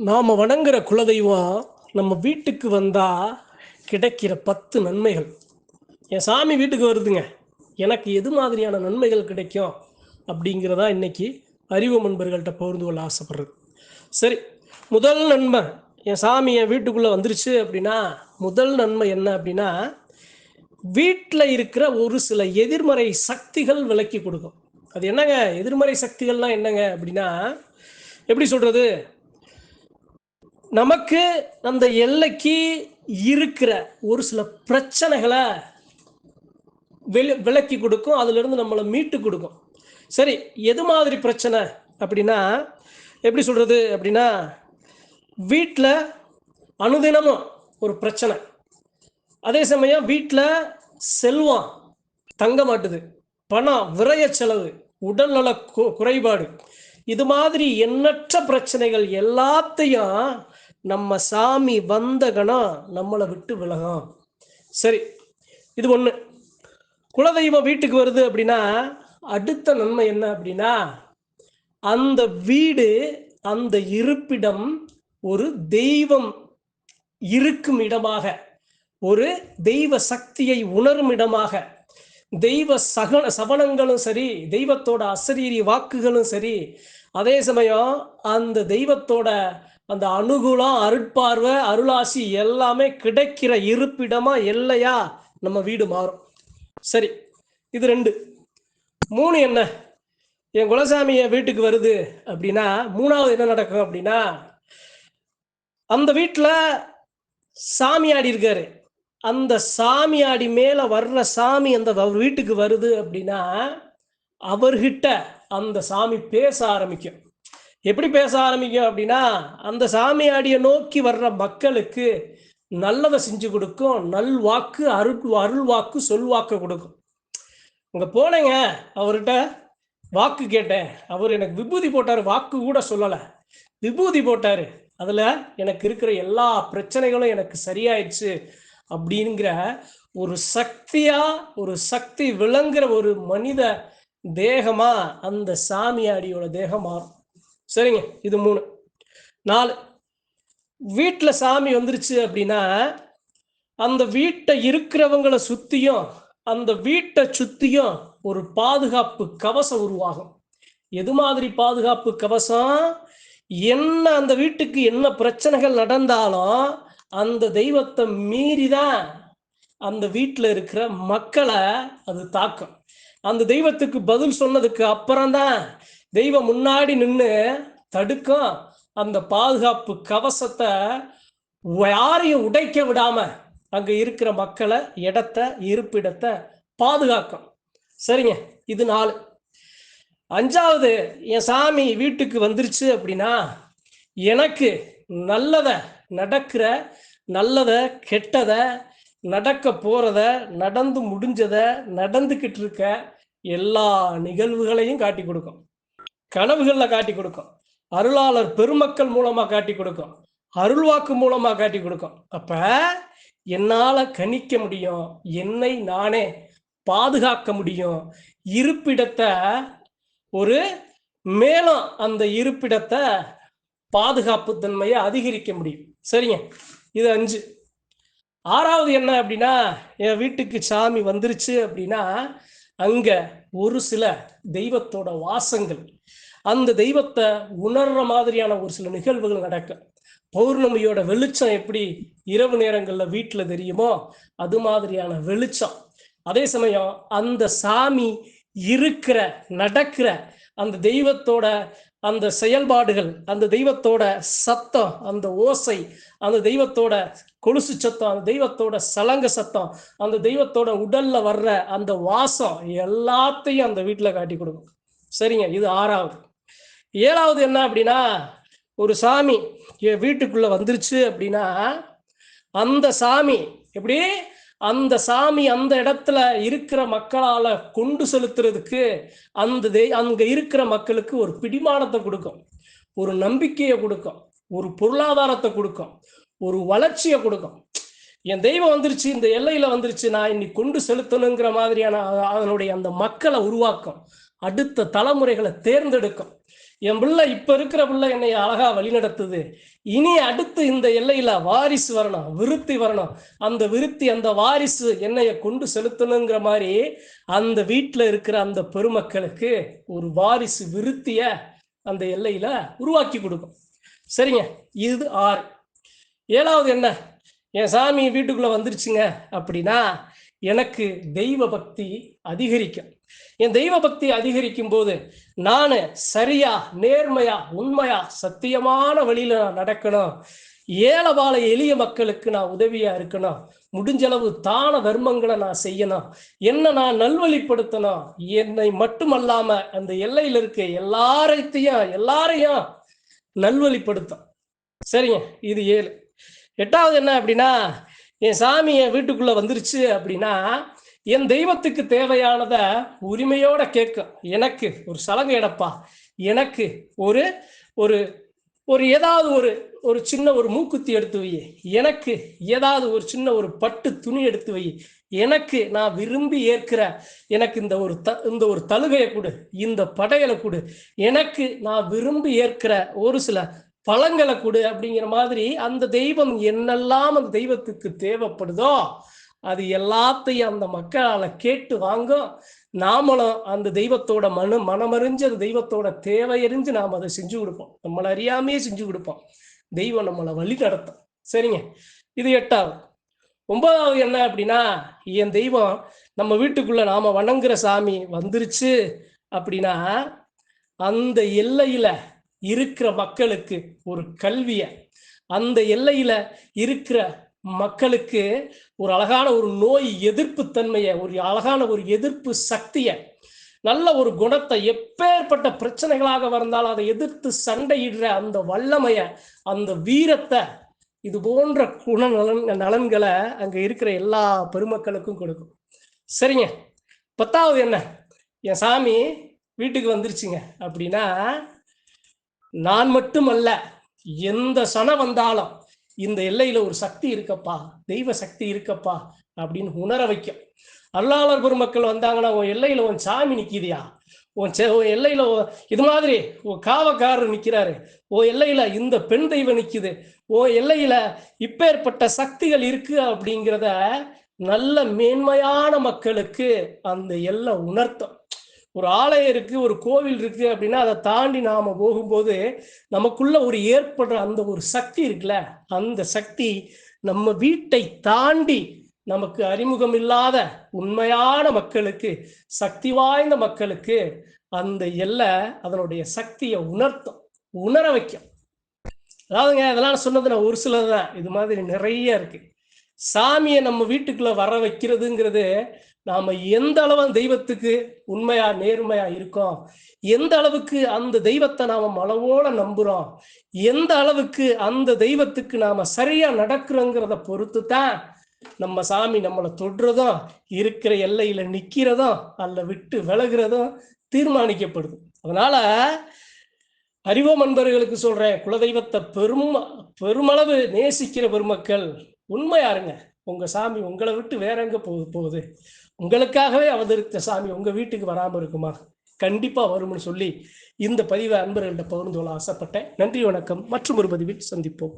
நாம் வணங்குற குலதெய்வம் நம்ம வீட்டுக்கு வந்தால் கிடைக்கிற பத்து நன்மைகள். என் சாமி வீட்டுக்கு வருதுங்க. எனக்கு எது மாதிரியான நன்மைகள் கிடைக்கும் அப்படிங்கிறதா இன்னைக்கு அறிவு நண்பர்கள்ட்ட பகிர்ந்து கொள்ள ஆசைப்படுறது. சரி முதல் நன்மை என் சாமி என் வீட்டுக்குள்ளே வந்துருச்சு அப்படின்னா முதல் நன்மை என்ன அப்படின்னா வீட்டில் இருக்கிற ஒரு சில எதிர்மறை சக்திகள் விலக்கி கொடுக்கும். அது என்னங்க? எதிர்மறை சக்திகள்லாம் என்னங்க அப்படின்னா எப்படி சொல்கிறது நமக்கு அந்த எல்லைக்கு இருக்கிற ஒரு சில பிரச்சனைகளை வெளி விலக்கி கொடுக்கும் அதிலிருந்து நம்மளை மீட்டு கொடுக்கும். சரி எது மாதிரி பிரச்சனை அப்படின்னா எப்படி சொல்கிறது அப்படின்னா வீட்டில் அனுதினமும் ஒரு பிரச்சனை. அதே சமயம் வீட்டில் செல்வம் தங்க மாட்டுது. பணம் விரய செலவு உடல்நல குறைபாடு. இது மாதிரி எண்ணற்ற பிரச்சனைகள் எல்லாத்தையும் நம்ம சாமி வந்த கணம் நம்மளை விட்டு விலகும். சரி இது ஒன்று குலதெய்வம் வீட்டுக்கு வருது அப்படின்னா அடுத்த நன்மை என்ன அப்படின்னா அந்த வீடு அந்த இருப்பிடம் ஒரு தெய்வம் இருக்கும் இடமாக ஒரு தெய்வ சக்தியை உணரும் இடமாக தெய்வ சகன சவனங்களும் சரி தெய்வத்தோட அசரீரி வாக்குகளும் சரி அதே சமயம் அந்த தெய்வத்தோட அந்த அனுகூலம் அருட்பார்வை அருளாசி எல்லாமே கிடைக்கிற இருப்பிடமா எல்லையா நம்ம வீடு மாறும். சரி இது ரெண்டு. மூணு என்ன? என் குலசாமி என் வீட்டுக்கு வருது அப்படின்னா மூணாவது என்ன நடக்கும் அப்படின்னா அந்த வீட்டில் சாமியாடி இருக்காரு. அந்த சாமியாடி மேலே வர்ற சாமி அந்த அவர் வீட்டுக்கு வருது அப்படின்னா அவர்கிட்ட அந்த சாமி பேச ஆரம்பிக்கும். எப்படி பேச ஆரம்பிக்கும் அப்படின்னா அந்த சாமியாடியை நோக்கி வர்ற மக்களுக்கு நல்லதை செஞ்சு கொடுக்கும் நல் வாக்கு அருள் அருள் வாக்கு சொல்வாக்கு கொடுக்கும். அங்கே போனேங்க அவர்கிட்ட வாக்கு கேட்டேன். அவர் எனக்கு விபூதி போட்டார் வாக்கு கூட சொல்லலை. விபூதி போட்டார். அதில் எனக்கு இருக்கிற எல்லா பிரச்சனைகளும் எனக்கு சரியாயிடுச்சு அப்படிங்கிற ஒரு சக்தியாக ஒரு சக்தி விளங்குற ஒரு மனித தேகமாக அந்த சாமியாடியோட தேகம் மாறும். சரிங்க இது மூணு. நாலு. வீட்டில் சாமி வந்துருச்சு அப்படின்னா அந்த வீட்டை இருக்கிறவங்களை சுத்தியும் அந்த வீட்டை சுத்தியும் ஒரு பாதுகாப்பு கவசம் உருவாகும். எது மாதிரி பாதுகாப்பு கவசம்? என்ன அந்த வீட்டுக்கு என்ன பிரச்சனைகள் நடந்தாலும் அந்த தெய்வத்தை மீறி தான் அந்த வீட்டில் இருக்கிற மக்களை அது தாக்கும். அந்த தெய்வத்துக்கு பதில் சொன்னதுக்கு அப்புறம்தான் தெய்வம் முன்னாடி நின்று தடுக்கும் அந்த பாதுகாப்பு கவசத்தை யாரையும் உடைக்க விடாம அங்க இருக்கிற மக்களை இடத்த இருப்பிடத்தை பாதுகாக்கும். சரிங்க இது நாலு. அஞ்சாவது என் சாமி வீட்டுக்கு வந்துருச்சு அப்படின்னா எனக்கு நல்லத நடக்கிற நல்லத கெட்டத நடக்க போறத நடந்து முடிஞ்சத நடந்துக்கிட்டு இருக்க எல்லா நிகழ்வுகளையும் காட்டி கொடுக்கும். கனவுகளில் காட்டி கொடுக்கும். அருளாளர் பெருமக்கள் மூலமாக காட்டி கொடுக்கும். அருள்வாக்கு மூலமாக காட்டி கொடுக்கும். அப்போ என்னால் கணிக்க முடியும்? என்னை நானே பாதுகாக்க முடியும்? இருப்பிடத்தை ஒரு மேலும் அந்த இருப்பிடத்தை பாதுகாப்பு தன்மையை அதிகரிக்க முடியும். சரிங்க? இது அஞ்சு. ஆறாவது என்ன அப்படின்னா என் வீட்டுக்கு சாமி வந்துருச்சு அப்படின்னா அங்கே ஒரு சில தெய்வத்தோட வாசங்கள் அந்த தெய்வத்தை உணர்ற மாதிரியான ஒரு சில நிகழ்வுகள் நடக்கும் பௌர்ணமியோட வெளிச்சம் எப்படி இரவு நேரங்களில் வீட்டில் தெரியுமோ அது மாதிரியான வெளிச்சம். அதே சமயம் அந்த சாமி இருக்கிற நடக்கிற அந்த தெய்வத்தோட அந்த செயல்பாடுகள் அந்த தெய்வத்தோட சத்தம் அந்த ஓசை அந்த தெய்வத்தோட கொலுசு சத்தம் அந்த தெய்வத்தோட சலங்க சத்தம் அந்த தெய்வத்தோட உடல்ல வர்ற அந்த வாசம் எல்லாத்தையும் அந்த வீட்டில் காட்டி கொடுக்கும். சரிங்க இது ஆறாவது. ஏழாவது என்ன அப்படின்னா ஒரு சாமி என் வீட்டுக்குள்ள வந்துருச்சு அப்படின்னா அந்த சாமி எப்படி? அந்த சாமி அந்த இடத்துல இருக்கிற மக்களால கொண்டு செலுத்துறதுக்கு அந்த தெய்- அங்க இருக்கிற மக்களுக்கு ஒரு பிடிமானத்தை கொடுக்கும். ஒரு நம்பிக்கையை கொடுக்கும். ஒரு பொருளாதாரத்தை கொடுக்கும். ஒரு வளர்ச்சியை கொடுக்கும். என் தெய்வம் வந்துருச்சு இந்த எல்லையில வந்துருச்சு நான் இன்னைக்கு கொண்டு செலுத்தணுங்கிற மாதிரியான அதனுடைய அந்த மக்களை உருவாக்கும். அடுத்த தலைமுறைகளை தேர்ந்தெடுக்கும். என் பிள்ளை இப்ப இருக்கிற பிள்ளை என்னை அழகா வழிநடத்துது. இனி அடுத்து இந்த எல்லையில வாரிசு வரணும் விருத்தி வரணும். அந்த விருத்தி அந்த வாரிசு என்னைய கொண்டு செலுத்தணுங்கிற மாதிரி அந்த வீட்டில் இருக்கிற அந்த பெருமக்களுக்கு ஒரு வாரிசு விருத்திய அந்த எல்லையில உருவாக்கி கொடுக்கும். சரிங்க இது ஆறு. ஏழாவது என்ன? என் சாமி வீட்டுக்குள்ள வந்துருச்சுங்க அப்படின்னா எனக்கு தெய்வ பக்தி அதிகரிக்கும். என் தெய்வ பக்தி அதிகரிக்கும் போது நான் சரியா நேர்மையா உண்மையா சத்தியமான வழியில நான் நடக்கணும். ஏழவாழ எளிய மக்களுக்கு நான் உதவியா இருக்கணும். முடிஞ்சளவு தான தர்மங்களை நான் செய்யணும். என்ன நான் நல்வழிப்படுத்தணும். என்னை மட்டுமல்லாம அந்த எல்லையில இருக்க எல்லாரைத்தையும் எல்லாரையும் நல்வழிப்படுத்தும். சரிங்க இது ஏழு. எட்டாவது என்ன அப்படின்னா என் சாமி என் வீட்டுக்குள்ள வந்துருச்சு அப்படின்னா என் தெய்வத்துக்கு தேவையானத உரிமையோட கேட்கும் எனக்கு ஒரு சலங்கை எடப்பா. எனக்கு ஒரு ஒரு ஒரு ஏதாவது ஒரு ஒரு சின்ன ஒரு மூக்குத்தி எடுத்து வை. எனக்கு ஏதாவது ஒரு சின்ன ஒரு பட்டு துணி எடுத்து வை. எனக்கு நான் விரும்பி ஏற்கிற எனக்கு இந்த ஒரு த இந்த ஒரு தழுகையை கொடு. இந்த படையலை கொடு. எனக்கு நான் விரும்பி ஏற்கிற ஒரு சில பழங்களை கொடு அப்படிங்கிற மாதிரி அந்த தெய்வம் என்னெல்லாம் அந்த தெய்வத்துக்கு தேவைப்படுதோ அது எல்லாத்தையும் அந்த மக்களால கேட்டு வாங்கும் நாமளும் அந்த தெய்வத்தோட மனு மனமறிஞ்சு அந்த தெய்வத்தோட தேவையறிஞ்சு நாம் அதை செஞ்சு கொடுப்போம். நம்மளை அறியாமையே செஞ்சு கொடுப்போம். தெய்வம் நம்மளை வழி நடத்தும். சரிங்க? இது எட்டாவது. ஒன்பதாவது என்ன அப்படின்னா என் தெய்வம் நம்ம வீட்டுக்குள்ள நாம வணங்குற சாமி வந்துருச்சு அப்படின்னா அந்த எல்லையில இருக்கிற மக்களுக்கு ஒரு கல்வியை அந்த எல்லையில இருக்கிற மக்களுக்கு ஒரு அழகான ஒரு நோய் எதிர்ப்பு தன்மையை ஒரு அழகான ஒரு எதிர்ப்பு சக்தியை நல்ல ஒரு குணத்தை எப்பேற்பட்ட பிரச்சனைகளாக வந்தாலும் அதை எதிர்த்து சண்டையிடுற அந்த வல்லமையை அந்த வீரத்தை இது போன்ற குண நலன் நலன்களை அங்கே இருக்கிற எல்லா பெருமக்களுக்கும் கொடுக்கும். சரிங்க. பத்தாவது என்ன? என் சாமி வீட்டுக்கு வந்துருச்சுங்க. அப்படின்னா நான் மட்டுமல்ல எந்த சனம் வந்தாலும் இந்த எல்லையில ஒரு சக்தி இருக்கப்பா தெய்வ சக்தி இருக்கப்பா அப்படின்னு உணர வைக்கும். அருளாளர் பெருமக்கள் வந்தாங்கன்னா உன் எல்லையில உன் சாமி நிக்கிதியா? உன் செ- உன் எல்லையில இது மாதிரி உன் காவக்காரர் நிக்கிறாரு. ஓ எல்லையில இந்த பெண் தெய்வம் நிக்குது. ஓ எல்லையில இப்பேற்பட்ட சக்திகள் இருக்கு அப்படிங்கிறத நல்ல மேன்மையான மக்களுக்கு அந்த எல்லை உணர்த்தும். ஒரு ஆலயம் இருக்கு ஒரு கோவில் இருக்கு அப்படின்னா அதை தாண்டி நாம போகும்போது நமக்குள்ள ஒரு ஏற்படுற அந்த ஒரு சக்தி இருக்குல்ல அந்த சக்தி நம்ம வீட்டை தாண்டி நமக்கு அறிமுகம் இல்லாத உண்மையான மக்களுக்கு சக்தி வாய்ந்த மக்களுக்கு அந்த எல்லை அதனுடைய சக்தியை உணர்த்தும் உணர வைக்கும். அதாவதுங்க இதெல்லாம் சொன்னது நான் ஒரு சிலது தான் இது மாதிரி நிறைய இருக்கு. சாமியை நம்ம வீட்டுக்குள்ள வர வைக்கிறதுங்கிறது நாம எந்த அளவு தெய்வத்துக்கு உண்மையா நேர்மையா இருக்கோம்? எந்த அளவுக்கு அந்த தெய்வத்தை நாம மனவோட நம்புறோம்? எந்த அளவுக்கு அந்த தெய்வத்துக்கு நாம சரியா நடக்கிறோங்கிறத பொறுத்து தான் நம்ம சாமி நம்மளை தொடுறதும் இருக்கிற எல்லையில நிக்கிறதும் அல்ல விட்டு விலகுறதும் தீர்மானிக்கப்படுது. அதனால அறிவோம் அன்பர்களுக்கு சொல்றேன் குலதெய்வத்தை பெரும் பெருமளவு நேசிக்கிற பெருமக்கள் உண்மையாருங்க உங்க சாமி உங்களை விட்டு வேற எங்க போகுது போகுது? உங்களுக்காகவே அவதரித்த சாமி உங்கள் வீட்டுக்கு வராமல் இருக்குமா? கண்டிப்பாக வரும்னு சொல்லி இந்த பதிவை அன்பர்கள்ட்ட பகிர்ந்து கொள்ள ஆசைப்பட்டேன். நன்றி வணக்கம். மற்றும் ஒரு பதிவில் சந்திப்போம்.